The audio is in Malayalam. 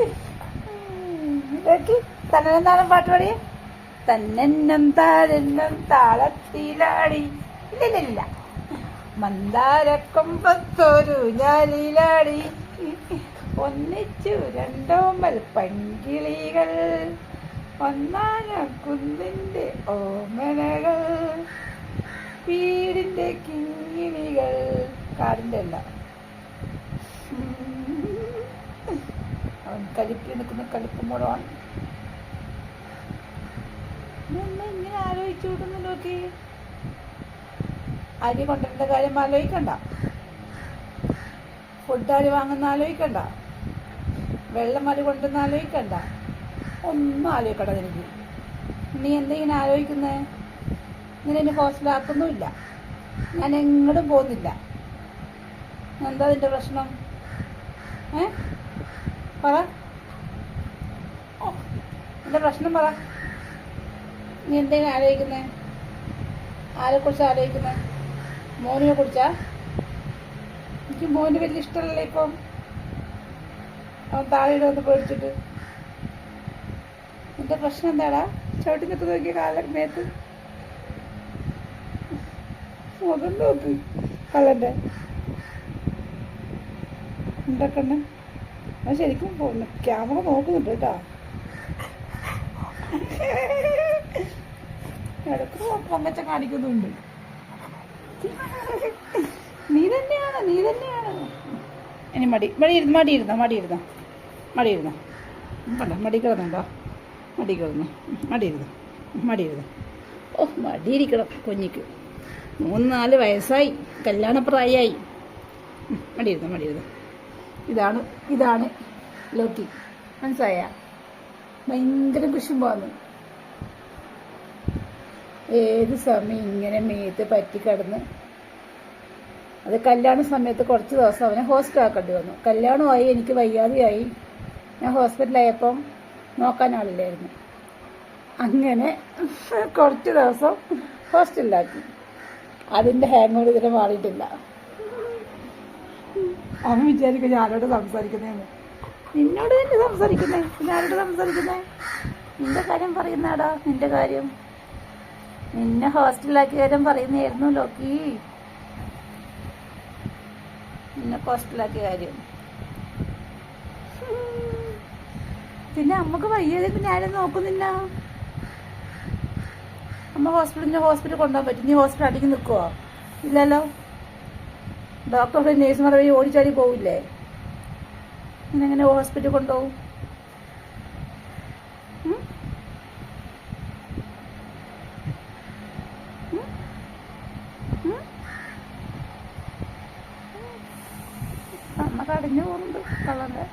നോക്കി. താളം പാട്ട് പാടി തന്നെന്നം താരെന്നം താളത്തിലാടി. ഇല്ലില്ല മന്ദാരക്കൊമ്പത്തൊരു ഞാലിലാടി. ഒന്നിച്ചു രണ്ടോമൽ പങ്കിളികൾ. ഒന്നാന കുന്നിന്റെ ഓമനകൾ. വീടിന്റെ കിങ്ങിണികൾ. കാടിന്റെ അല്ല. കലിപ്പിൽ നിൽക്കുന്ന കലിപ്പുമ്പോഴാണ് ഇങ്ങനെ ആലോചിച്ചു വിടുന്നു നോക്കി. അരി കൊണ്ടുവരേണ്ട കാര്യം ആലോചിക്കണ്ട. ഫുഡ് അരി വാങ്ങുന്ന ആലോചിക്കണ്ട. വെള്ളം അരി കൊണ്ടുവന്ന് ആലോചിക്കണ്ട. ഒന്നും ആലോചിക്കണ്ട എനിക്ക് നീ എന്തെങ്കിലും ആലോചിക്കുന്നേ? എന്നെ ഹോസ്റ്റലാക്കുന്നുമില്ല ഞാൻ എങ്ങോട്ടും പോകുന്നില്ല. എന്താ അതിന്റെ പ്രശ്നം? ഏ? പറ. എന്റെ പ്രശ്നം പറ. നീ എന്തെങ്കിലും ആലോചിക്കുന്നേ? ആരെക്കുറിച്ച് ആലോചിക്കുന്നേ? മോനിനെ കുറിച്ചാ? എനിക്ക് മോന് വലിയ ഇഷ്ടമല്ലേ ഇപ്പം. അവൻ താഴെ വന്ന് പേടിച്ചിട്ട്. എന്റെ പ്രശ്നം എന്താടാ? ചവിട്ടി നിൽക്കുന്ന നോക്കിയ കാലമേത്ത് മുഖം നോക്ക് എന്താ ഉണ്ടാക്കണ്ണ അത് ശരിക്കും ക്യാമറ നോക്കുന്നുണ്ട് കേട്ടോ. ഇടയ്ക്ക് പൊങ്ങച്ച കാണിക്കുന്നുണ്ട്. നീ തന്നെയാണ് നീ തന്നെയാണ്. ഇനി മടി മടി ഇരുന്ന് മടി ഇരുന്നോ മടി ഇരുന്നോ മടി ഇരുന്നോ കണ്ട മടി കിടന്നുണ്ടോ? മടി കിടന്നു. മടി ഇരുന്നു മടി ഇരുന്നു ഓ മടി ഇരിക്കണം കുഞ്ഞിക്ക്. മൂന്ന് നാല് വയസ്സായി കല്യാണപ്രായമായി മടി ഇരുന്നു മടി ഇരുന്നു ഇതാണ് ഇതാണ് ലോക്കി. മനസ്സായ ഭയങ്കര കുശുമ്പാന്ന്. ഏത് സമയം ഇങ്ങനെ മേത്ത് പറ്റി കിടന്ന്? അത് കല്യാണ സമയത്ത് കുറച്ച് ദിവസം അവനെ ഹോസ്പിറ്റലാക്കേണ്ടി വന്നു. കല്യാണമായി എനിക്ക് വയ്യാതെയായി. ഞാൻ ഹോസ്പിറ്റലായപ്പം നോക്കാൻ ആളില്ലായിരുന്നു. അങ്ങനെ കുറച്ച് ദിവസം ഹോസ്റ്റലിലാക്കി അതിന്റെ ഹാങ്ങോട് ഇതിനെ മാറിയിട്ടില്ല. അവൻ വിചാരിക്കും ഞാനോട് സംസാരിക്കുന്നതെന്ന് നിന്നോട് തന്നെ സംസാരിക്കുന്നേ? ഞാനോട് സംസാരിക്കുന്നേ? നിന്റെ കാര്യം പറയുന്നാടാ നിന്റെ കാര്യം. നിന്നെ ഹോസ്റ്റലിലാക്കിയ കാര്യം പറയുന്നതായിരുന്നു ലോക്കി. നിന്നെ ഹോസ്റ്റലാക്കിയ കാര്യം. പിന്നെ അമ്മയ്ക്ക് വയ്യാതെ പിന്നെ ആരും നോക്കുന്നില്ല? അമ്മ ഹോസ്പിറ്റലിന് ഹോസ്പിറ്റൽ കൊണ്ടുപോകാൻ പറ്റും. നീ ഹോസ്പിറ്റൽ അടിക്ക് നിൽക്കുവോ? ഇല്ലല്ലോ. ഡോക്ടർ നേഴ്സുമാർ വഴി ഓടിച്ചാടി പോവില്ലേ? ഇങ്ങനെ ഹോസ്പിറ്റലിൽ കൊണ്ടുപോകും? അമ്മ കടഞ്ഞു പോകുന്നുണ്ട് കള്ളന്റെ.